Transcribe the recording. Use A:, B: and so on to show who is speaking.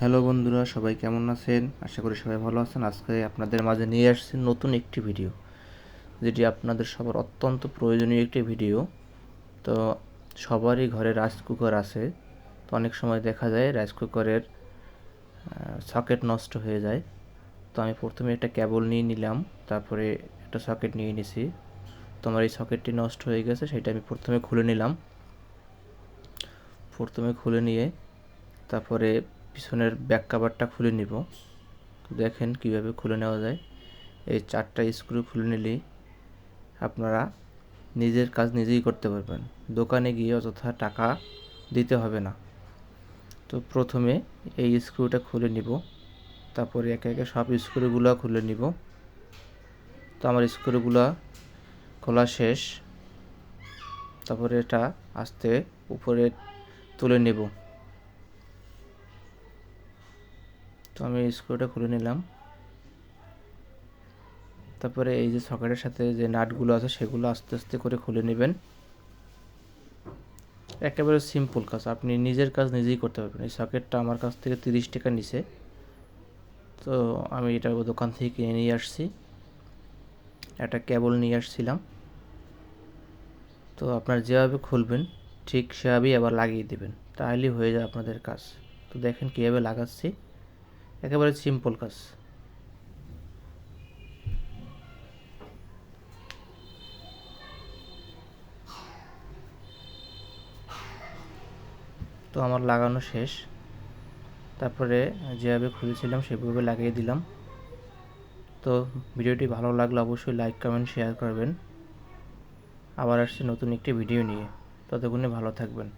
A: Hello বন্ধুরা, সবাই কেমন আছেন? আশা করি সবাই ভালো আছেন। আজকে আপনাদের মাঝে নিয়ে আসছি নতুন একটি ভিডিও, যেটি আপনাদের সবার অত্যন্ত প্রয়োজনীয় একটি ভিডিও। তো সবারই ঘরে রাইস কুকার আছে, তো অনেক সময় দেখা যায় রাইস কুকারের সকেট নষ্ট হয়ে যায়। তো আমি প্রথমে একটা কেবল নিয়ে নিলাম, তারপরে একটা সকেট নিয়ে নিছি। তো আমার এই সকেটটি নষ্ট হয়ে গেছে, সেটা আমি প্রথমে খুলে নিলাম। প্রথমে খুলে নিয়ে তারপরে পিছনের ব্যাক কাভারটা খুলে নিব। দেখেন কীভাবে খুলে নেওয়া যায়। এই চারটা স্ক্রু খুলে নিলেই আপনারা নিজের কাজ নিজেই করতে পারবেন। দোকানে গিয়ে অযথা টাকা দিতে হবে না। তো প্রথমে এই স্ক্রুটা খুলে নিব। তারপরে একে একে সব স্ক্রুগুলো খুলে নিব। তো আমার স্ক্রুগুলো খোলা শেষ। তারপরে এটা আস্তে উপরে তুলে নেব। তো আমি স্ক্রুটা খুলে নিলাম। তারপরে এই যে সকেটের সাথে যে নাটগুলো আছে, সেগুলো আস্তে আস্তে করে খুলে নেবেন। একেবারে সিম্পল কাজ, আপনি নিজের কাজ নিজেই করতে পারবেন। এই সকেটটা আমার কাছ থেকে তিরিশ টাকা নিছে। তো আমি এটা দোকান থেকে কিনে নিয়ে আসছি। একটা কেবল নিয়ে আসছিলাম। তো আপনার যেভাবে খুলবেন, ঠিক সেভাবেই আবার লাগিয়ে দেবেন। তাহলেই হয়ে যায় আপনাদের কাজ। তো দেখেন কীভাবে লাগাচ্ছি। একেবারে সিম্পল কাজ। তো আমার লাগানো শেষ। তারপরে যেভাবে খুলেছিলাম সেভাবে লাগিয়ে দিলাম। তো ভিডিওটি ভালো লাগলে অবশ্যই লাইক, কমেন্ট, শেয়ার করবেন। আবার আসছে নতুন একটি ভিডিও নিয়ে। ততক্ষণে ভালো থাকবেন।